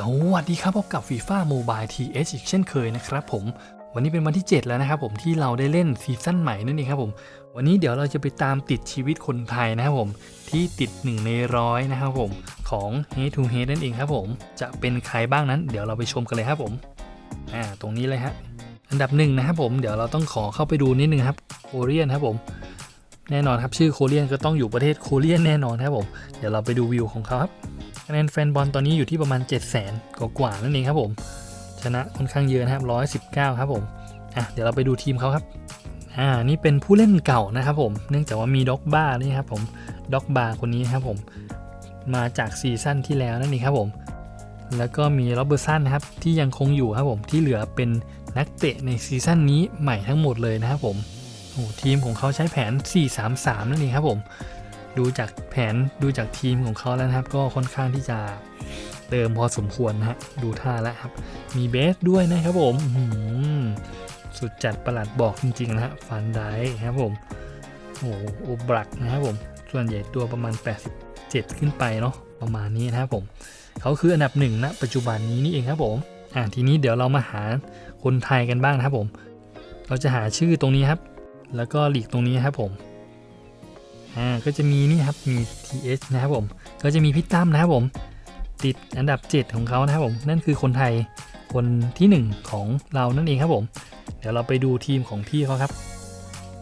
สวัสดีครับพบกับฟีฟ่าโมบายทีเออีกเช่นเคยนะครับผม วันนี้เป็นวันที่ 7 แล้วนะครับผมที่เราได้เล่นซีซั่นใหม่นั่นเองครับผม วันนี้เดี๋ยวเราจะไปตามติดชีวิตคนไทยนะครับผมที่ติด 1 ในร้อยนะครับผมของ Head to Head นั่นเองครับผมจะเป็นใครบ้างนั้น เดี๋ยวเราไปชมกันเลยครับผมอ่าตรงนี้เลยฮะอันดับหนึ่งนะครับผมเดี๋ยวเราต้องขอเข้าไปดูนิดนึงครับโคเรียนครับผมแน่นอนครับชื่อโคเรียนก็ต้องอยู่ประเทศโคเรียนแน่นอนครับผมเดี๋ยวเราไปดูวิวของเขาครับ คะแนนแฟนบอลตอนนี้อยู่ที่ประมาณ 7 0 0 0 0 0กว่าๆนั่นเองครับผม ชนะค่อนข้างเยอะนะครับ 119 ครับผมอะเดี๋ยวเราไปดูทีมเขาครับอ่านี่เป็นผู้เล่นเก่านะครับผม เนื่องจากว่ามีด็อกบ้านี่ครับผมด็อกบาคนนี้ครับผม มาจากซีซั่นที่แล้วนั่นเองครับผม แล้วก็มีโรเบอร์สันนะครับที่ยังคงอยู่ครับผมที่เหลือเป็นนักเตะในซีซั่นนี้ใหม่ทั้งหมดเลยนะครับผมโอ้ทีมของเขาใช้แผน 4-3-3 นั่นเองครับผม ดูจากแผนดูจากทีมของเขาแล้วนะครับ ก็ค่อนข้างที่จะเติมพอสมควรนะฮะดูท่าแล้วครับ มีเบสด้วยนะครับผมสุดจัดประหลัดบอกจริงๆนะฮะฟันได้ครับผมโอ้โหโอบรักนะครับผม ส่วนใหญ่ตัวประมาณ 87 ขึ้นไปเนาะประมาณนี้นะครับผมเขาคืออันดับหนึ่งณปัจจุบันนี้นี่เองครับผมอ่าทีนี้เดี๋ยวเรามาหาคนไทยกันบ้างนะครับผม เราจะหาชื่อตรงนี้ครับ แล้วก็หลีกตรงนี้ครับผม อ่าก็จะมีนี่ครับมี TH นะครับผม ก็จะมีพี่ตั้มนะครับผมติดอันดับ 7 ของเขานะครับผม นั่นคือคนไทยคนที่ 1 ของเรานั่นเองครับผม เดี๋ยวเราไปดูทีมของพี่เขาครับ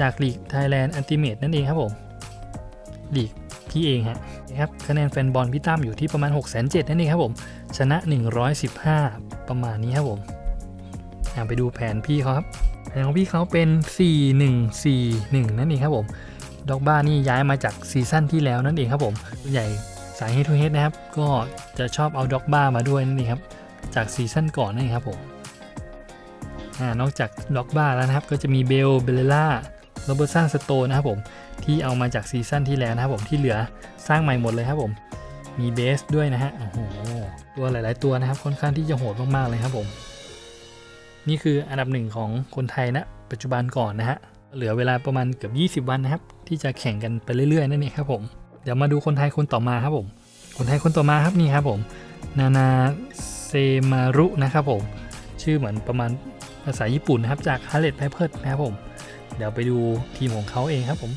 จากลีก Thailand Ultimate นั่นเองครับผมลีกพี่เองฮะนะครับคะแนนแฟนบอลพี่ตั้มอยู่ที่ประมาณ 6 7 0 0 0นั่นเองครับผม ชนะ 115 ประมาณนี้ครับผมไปดูแผนพี่เขาครับแผนของพี่เขาเป็น 4141 นั่นเองครับผม ด็อกบ้านี่ย้ายมาจากซีซั่นที่แล้วนั่นเองครับผมส่วนใหญ่สายเฮดทูเฮดนะครับ ก็จะชอบเอาด็อกบ้ามาด้วยนั่นเองครับ จากซีซั่นก่อนนั่นเองครับผมอนอกจากด็อกบ้าแล้วนะครับ ก็จะมีเบลเบลล่าโรเบอร์ซันสโตนะครับผม ที่เอามาจากซีซั่นที่แล้วนะครับผมที่เหลือสร้างใหม่หมดเลยครับผม มีเบสด้วยนะฮะโอ้โหตัวหลาย ๆ ตัวนะครับค่อนข้างที่จะโหดมากๆเลยครับผม นี่คืออันดับหนึ่งของคนไทยนะปัจจุบันก่อนนะฮะ เหลือเวลาประมาณเกือบ20 วันนะครับ ที่จะแข่งกันไปเรื่อยๆนั่นเองครับผมเดี๋ยวมาดูคนไทยคนต่อมาครับผม คนไทยคนต่อมาครับนี่ครับผม นานาเซมารุนะครับผม ชื่อเหมือนประมาณภาษาญี่ปุ่นนะครับจากฮาร์เลตไพเพิร์นะครับผมเดี๋ยวไปดูทีมของเขาเองครับผม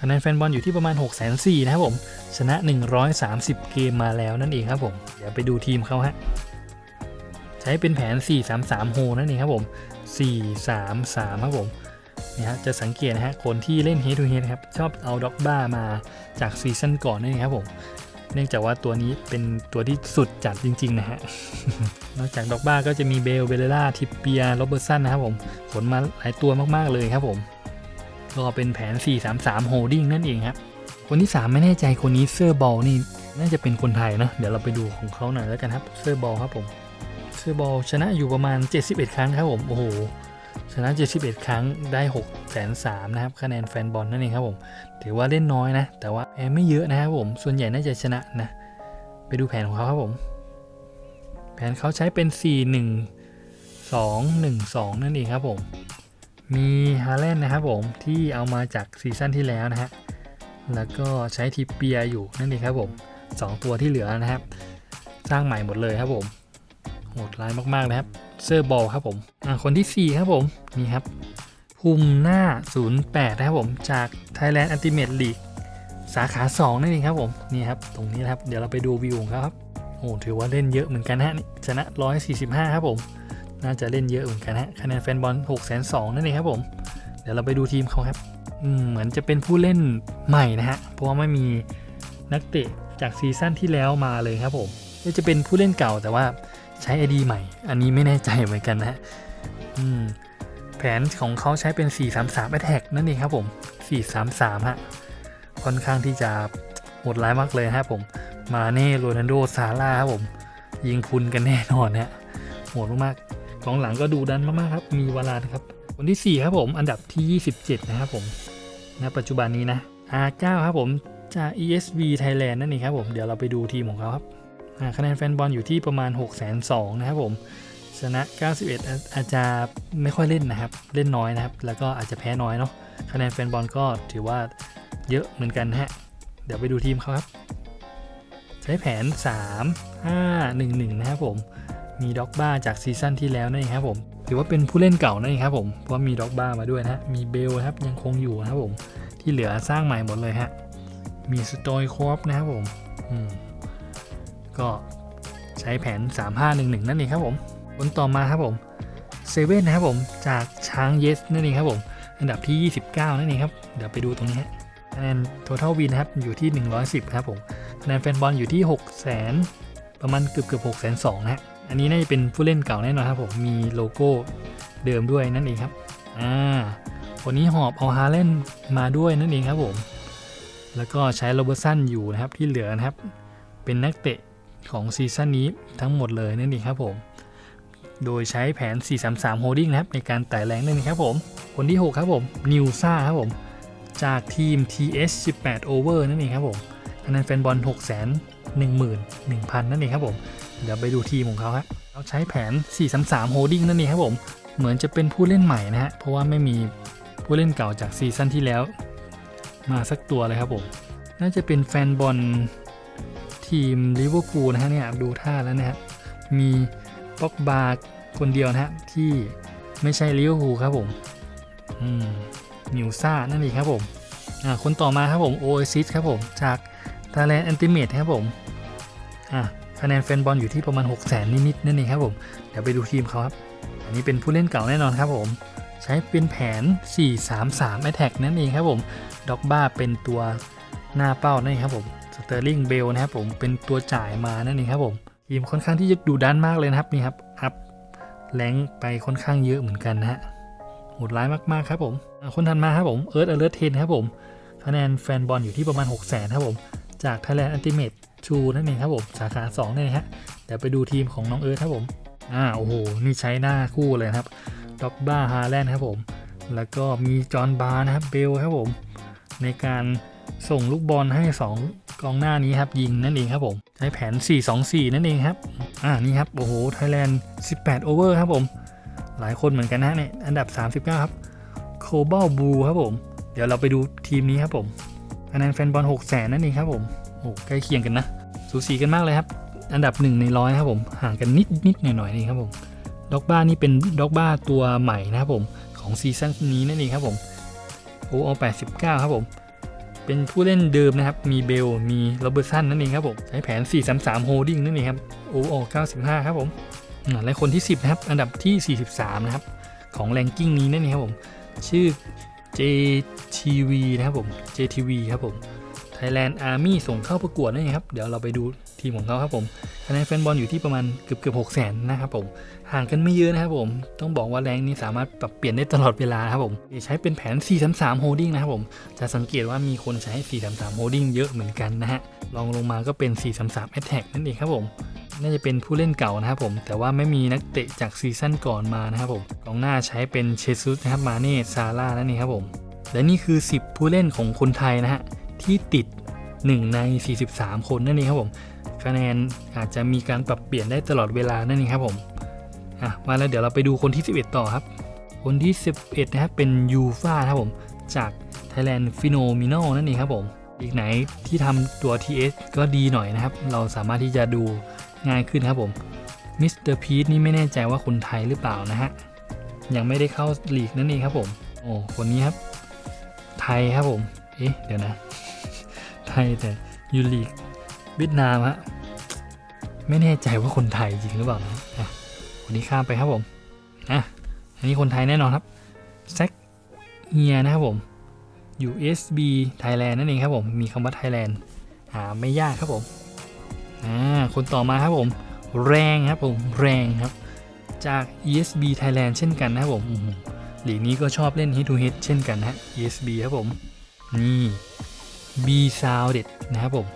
คะแนนแฟนบอลอยู่ที่ประมาณ 6 4 0 0 0นะครับผม ชนะ 130 เกมมาแล้วนั่นเองครับผม เดี๋ยวไปดูทีมเขาฮะ ใช้เป็นแผน 4-3-3 โฮนั่นเองครับผม 4-3-3 ครับผม นี่ฮะจะสังเกตนะฮะคนที่เล่น Head to Head ครับชอบเอาด็อกบ้ามาจากซีซั่นก่อนนั่นเองครับผมเนื่องจากว่าตัวนี้เป็นตัวที่สุดจัดจริง ๆ นะฮะ นอกจากด็อกบ้าก็จะมีเบลเบลล่า ทิปเปียโรเบอร์สันนะครับผมขนมาหลายตัวมากๆเลยครับผม ก็เป็นแผน 4-3-3 Holding นั่นเองครับ คนที่ 3 ไม่แน่ใจคนนี้เซอร์บอลนี่ น่าจะเป็นคนไทยนะเดี๋ยวเราไปดูของเขาหน่อยแล้วกันครับ เซอร์บอลครับผม เซอร์บอลชนะอยู่ประมาณ 71 ครั้งครับผม โอ้โห ชนะ 71 ครั้งได้6แสน3นะครับคะแนนแฟนบอลนั่นเองครับผม ถือว่าเล่นน้อยนะ แต่ว่าแพ้ไม่เยอะนะครับผม ส่วนใหญ่น่าจะชนะนะ ไปดูแผนของเขาครับผม แผนเขาใช้เป็น 4 1 2 1 2 นั่นเองครับผม มีฮาแลนนะครับผมที่เอามาจากซีซั่นที่แล้วนะฮะ แล้วก็ใช้ทิปเปียอยู่นั่นเองครับผม 2 ตัวที่เหลือนะครับ สร้างใหม่หมดเลยครับผมโหดร้ายมากๆนะครับเซอร์บอลครับผมคนที่ 4 ครับผมนี่ครับภูมิหน้า 08 นะครับผมจาก Thailand Ultimate League สาขา 2 นั่นเองครับผมนี่ครับตรงนี้นะครับเดี๋ยวเราไปดูวิวของเขาครับโอ้ถือว่าเล่นเยอะเหมือนกันนะฮะนี่ชนะ 145 ครับผม น่าจะเล่นเยอะเหมือนกันฮะคะแนนแฟนบอล6 2 0 0นั่นเองครับผม เดี๋ยวเราไปดูทีมเขาครับเหมือนจะเป็นผู้เล่นใหม่นะฮะเพราะว่าไม่มีนักเตะจากซีซั่นที่แล้วมาเลยครับผมจะเป็นผู้เล่นเก่าแต่ว่า ใช้ ID ใหม่ อันนี้ไม่แน่ใจเหมือนกันนะฮะอืมแผนของเขาใช้เป็น 4-3-3 Attack นั่นเองครับผม 4-3-3 ฮะ ค่อนข้างที่จะโหดร้ายมากเลยนะผม มาเน่โรนัลโดซาร่าครับผม ยิงพุนกันแน่นอนฮะโหดมากๆกองหลังก็ดูดันมากๆครับ มีวาลานครับคนที่ 4 ครับผม อันดับที่ 27 นะครับผมณปัจจุบันนี้นะ R9 ครับผมจาก ESV Thailand นั่นเองครับผม เดี๋ยวเราไปดูทีมของเขาครับ คะแนนแฟนบอลอยู่ที่ประมาณ 6 2 0 0 0นะครับผมชนะ 91อาอาจจะไม่ค่อยเล่นนะครับ เล่นน้อยนะครับ แล้วก็อาจจะแพ้น้อยเนาะ คะแนนแฟนบอลก็ถือว่าเยอะเหมือนกันฮะ เดี๋ยวไปดูทีมเขาครับ ใช้แผน 3 5 1 1 นะครับผม มีด็อกบ้าจากซีซั่นที่แล้วนั่นเองครับผม ถือว่าเป็นผู้เล่นเก่านั่นเองครับผม เพราะมีด็อกบ้ามาด้วยนะฮะมีเบลครับยังคงอยู่นะครับผม ที่เหลือสร้างใหม่หมดเลยฮะ มีสโตยคอปนะครับผม อืม ก็ใช้แผน 3511 นั่นเองครับผมคนต่อมาครับผมเซเว่นนะครับผมจากช้างเยสนั่นเองครับผมอันดับที่ 29 นั่นเองครับ เดี๋ยวไปดูตรงนี้ฮะคะแนน total win นะครับอยู่ที่ 110 ครับผมคะแนนแฟนบอลอยู่ที่ 6 0 0 0 0ประมาณเกือบเกือบ6 2 0 0 0นะฮะอันนี้น่าจะเป็นผู้เล่นเก่าแน่นอนครับผมมีโลโก้เดิมด้วยนั่นเองครับอ่าคนนี้หอบเอาฮาเล่นมาด้วยนั่นเองครับผม แล้วก็ใช้โรเบอร์สันอยู่นะครับที่เหลือนะครับ เป็นนักเตะ ของซีซั่นนี้ทั้งหมดเลยนั่นเองครับผม โดยใช้แผน 433 Holding นะครับ ในการไต่แรงนั่นเองครับผม คนที่ 6 ครับผมนิวซ่าครับผม จากทีม TS 18 Over นั่นเองครับผมคะแนนแฟนบอล 6 1 1 0 0 0 นั่นเองครับผม เดี๋ยวไปดูทีมของเขาครับเขาใช้แผน 433 Holding นั่นเองครับผม เหมือนจะเป็นผู้เล่นใหม่นะฮะ เพราะว่าไม่มีผู้เล่นเก่าจากซีซั่นที่แล้ว มาสักตัวเลยครับผม น่าจะเป็นแฟนบอล ทีมลิเวอร์พูลนะฮะเนี่ยดูท่าแล้วนะครับมีป็อกบาคนเดียวนะฮะที่ไม่ใช่ลิเวอร์พูลครับผมอืมนิวซ่านั่นเองครับผมอ่าคนต่อมาครับผมโอเอซิสครับผมจาก Thailand Ultimate ครับผมอ่าคะแนนแฟนบอลอยู่ที่ประมาณ 6 0 0 0 0 0นิดๆนั่นเองครับผมเดี๋ยวไปดูทีมเขาครับ อันนี้เป็นผู้เล่นเก่าแน่นอนครับผม ใช้เป็นแผน 4-3-3 Attack นั่นเองครับผมด็อกบ้าเป็นตัวหน้าเป้านั่นเองครับผม สเตอร์ลิงเบลนะครับผมเป็นตัวจ่ายมานั่นเองครับผมทีมค่อนข้างที่จะดูด้านมากเลยนะครับนี่ครับอัพแรงไปค่อนข้างเยอะเหมือนกันนะฮะโหดร้ายมากๆครับผมคนถัดมาครับผมเอิร์ธอเลอร์เทนครับผมคะแนนแฟนบอลอยู่ที่ประมาณ 6 0 0 0 0ครับผมจาก Thailand Ultimate ชูนั่นเองครับผมสาขา2นี่ฮะเดี๋ยวไปดูทีมของน้องเอิร์ธครับผมอ่าโอ้โหนี่ใช้หน้าคู่เลยครับด็อกบ้าฮาแลนด์ครับผม แล้วก็มีจอห์นบาร์นะครับเบลครับผม ในการ ส่งลูกบอลให้ 2 กองหน้านี้ครับยิงนั่นเองครับผมใช้แผน 4-2-4 นั่นเองครับอ่านี่ครับโอ้โหไทยแลนด์ 18 โอเวอร์ครับผม หลายคนเหมือนกันนะเนี่ยอันดับ 39 ครับโคบลบูครับผม เดี๋ยวเราไปดูทีมนี้ครับผมคะแนนแฟนบอล6 0 0 0 0นั่นเองครับผมโอ้ใกล้เคียงกันนะ สูสีกันมากเลยครับ อันดับ 1 ในร้อยครับผมห่างกันนิดนิดหน่อยหน่อยนี่ครับผมด็อกบ้านี่เป็นด็อกบ้าตัวใหม่นะครับผมของซีซั่นนี้นั่นเองครับผมโอ้เอา89 ครับผม เป็นผู้เล่นเดิมนะครับ มีเบล มีโรเบอร์สันนั่นเองครับผม ใช้แผน 433 Holding นั่นเองครับ โออ95 ครับผมและคนที่ 10 นะครับ อันดับที่ 43 นะครับ ของแรงกิ้งนี้นั่นเองครับผม ชื่อ JTV นะครับผม JTV ครับผม Thailand Army ส่งเข้าประกวดนั่นเองครับ เดี๋ยวเราไปดู ทีมของเขาครับผมคะแนนแฟนบอลอยู่ที่ประมาณเกือบเกือบหกแสนนะครับผมห่างกันไม่เยอะนะครับผมต้องบอกว่าแรงนี้สามารถปรับเปลี่ยนได้ตลอดเวลาครับผมใช้เป็นแผน 433 holding นะครับผมจะสังเกตว่ามีคนใช้ 433 holding เยอะเหมือนกันนะฮะลองลงมาก็เป็น 433 attack นั่นเองครับผมน่าจะเป็นผู้เล่นเก่านะครับผม แต่ว่าไม่มีนักเตะจากซีซั่นก่อนมานะครับผมกองหน้าใช้เป็นเชซุสนะครับมาเน่ซาร่านั่นเองครับผม และนี่คือ 10 ผู้เล่นของคนไทยนะฮะที่ติด 1 ใน 43 คนนั่นเองครับผม คะแนนอาจจะมีการปรับเปลี่ยนได้ตลอดเวลานั่นเองครับผมอะมาแล้วเดี๋ยวเราไปดูคนที่ 11 ต่อครับ คนที่ 11 นะครับเป็นยูฟาครับผม จาก Thailand p h e n o m e n a l นั่นเองครับผม อีกไหนที่ทำตัว TS ก็ดีหน่อยนะครับ เราสามารถที่จะดูง่ายขึ้นครับผมมิสเตอร์พีทนี่ไม่แน่ใจว่าคนไทยหรือเปล่านะฮะ ยังไม่ได้เข้าลีกนั่นเองครับผม โอ้คนนี้ครับ ไทยครับผม เอ๊ะ เดี๋ยวนะ ไทยแต่ยูลีกเวียดนามฮะ ไม่แน่ใจว่าคนไทยจริงหรือเปล่านะอะคนนี้ข้ามไปครับผมอะอันนี้คนไทยแน่นอนครับแซกเฮียนะครับผม USB Thailand นั่นเองครับผม มีคำว่า Thailand หาไม่ยากครับผมอ่าคนต่อมาครับผม แรงครับผม แรงครับ จาก ESB Thailand เช่นกันนะครับผมหลีกนี้ก็ชอบเล่น Head to Head เช่นกันนะฮะ ESB ครับผม นี่ B Sounded นะครับผม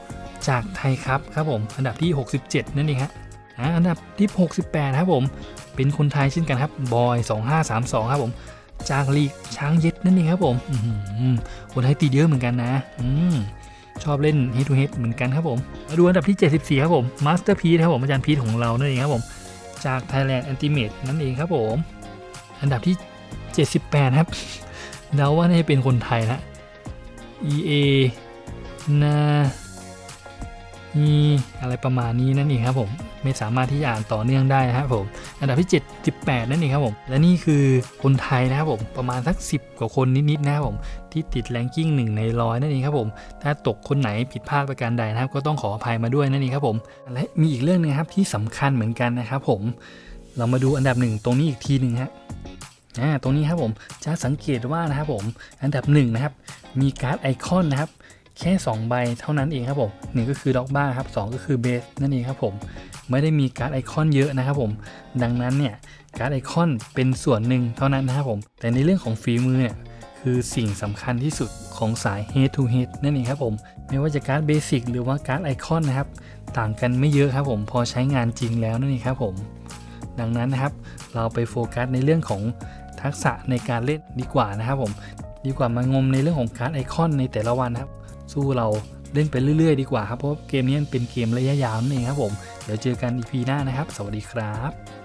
จากไทยครับครับผมอันดับที่ 67 นั่นเองฮะอันดับที่68ครับผม เป็นคนไทยเช่นกันครับบอย 2532 ครับผม จากลีกช้างเย็ดนั่นเองครับผมคนไทยตีเยอะเหมือนกันนะอืชอบเล่น Head to Head เหมือนกันครับผมมาดูอันดับที่ 74 ครับผม Master p e ครับผมอาจารย์พีทของเรานั่นเองครับผม จาก Thailand Ultimate นั่นเองครับผม อันดับที่ 78 ครับเดาว่าน่าจะเป็นคนไทยนะ EA นา มีอะไรประมาณนี้นั่นเองครับผมไม่สามารถที่จะอ่านต่อเนื่องได้นะครับผมอันดับที่ 7 18 นั่นเองครับผมและนี่คือคนไทยนะครับผมประมาณสัก 10 กว่าคนนิดๆนะครับผมที่ติดแรงกิ้งหนึ่งในร้อยนั่นเองครับผมถ้าตกคนไหนผิดพลาดประการใดนะครับ ก็ต้องขออภัยมาด้วยนั่นเองครับผมและมีอีกเรื่องหนึงครับที่สำคัญเหมือนกันนะครับผมเรามาดูอันดับหนึ่งตรงนี้อีกทีหนึ่งฮะอ่าตรงนี้ครับผมจะสังเกตว่านะครับผมอันดับหนึ่งนะครับมีการ์ดไอคอนนะครับ แค่ 2 ใบเท่านั้นเองครับผมหนึ่งก็คือด็อกบ้าครับสก็คือเบสนั่นเองครับผมไม่ได้มีการ์ดไอคอนเยอะนะครับผมดังนั้นเนี่ยการ์ดไอคอนเป็นส่วนหนึ่งเท่านั้นนะครับผมแต่ในเรื่องของฝีมือเนี่ยคือสิ่งสำคัญที่สุดของสาย head to head นั่นเองครับผมไม่ว่าจะการ์ดเบสิกหรือว่าการ์ดไอคอนนะครับต่างกันไม่เยอะครับผมพอใช้งานจริงแล้วนั่นเองครับผมดังนั้นนะครับเราไปโฟกัสในเรื่องของทักษะในการเล่นดีกว่านะครับผมดีกว่ามางมในเรื่องของการ์ดไอคอนในแต่ละวันนะครับ สู้เราเล่นไปเรื่อยๆ ดีกว่าครับเพราะเกมนี้เป็นเกมระยะยาวนั่นเองครับผม เดี๋ยวเจอกันอีพีหน้านะครับ สวัสดีครับ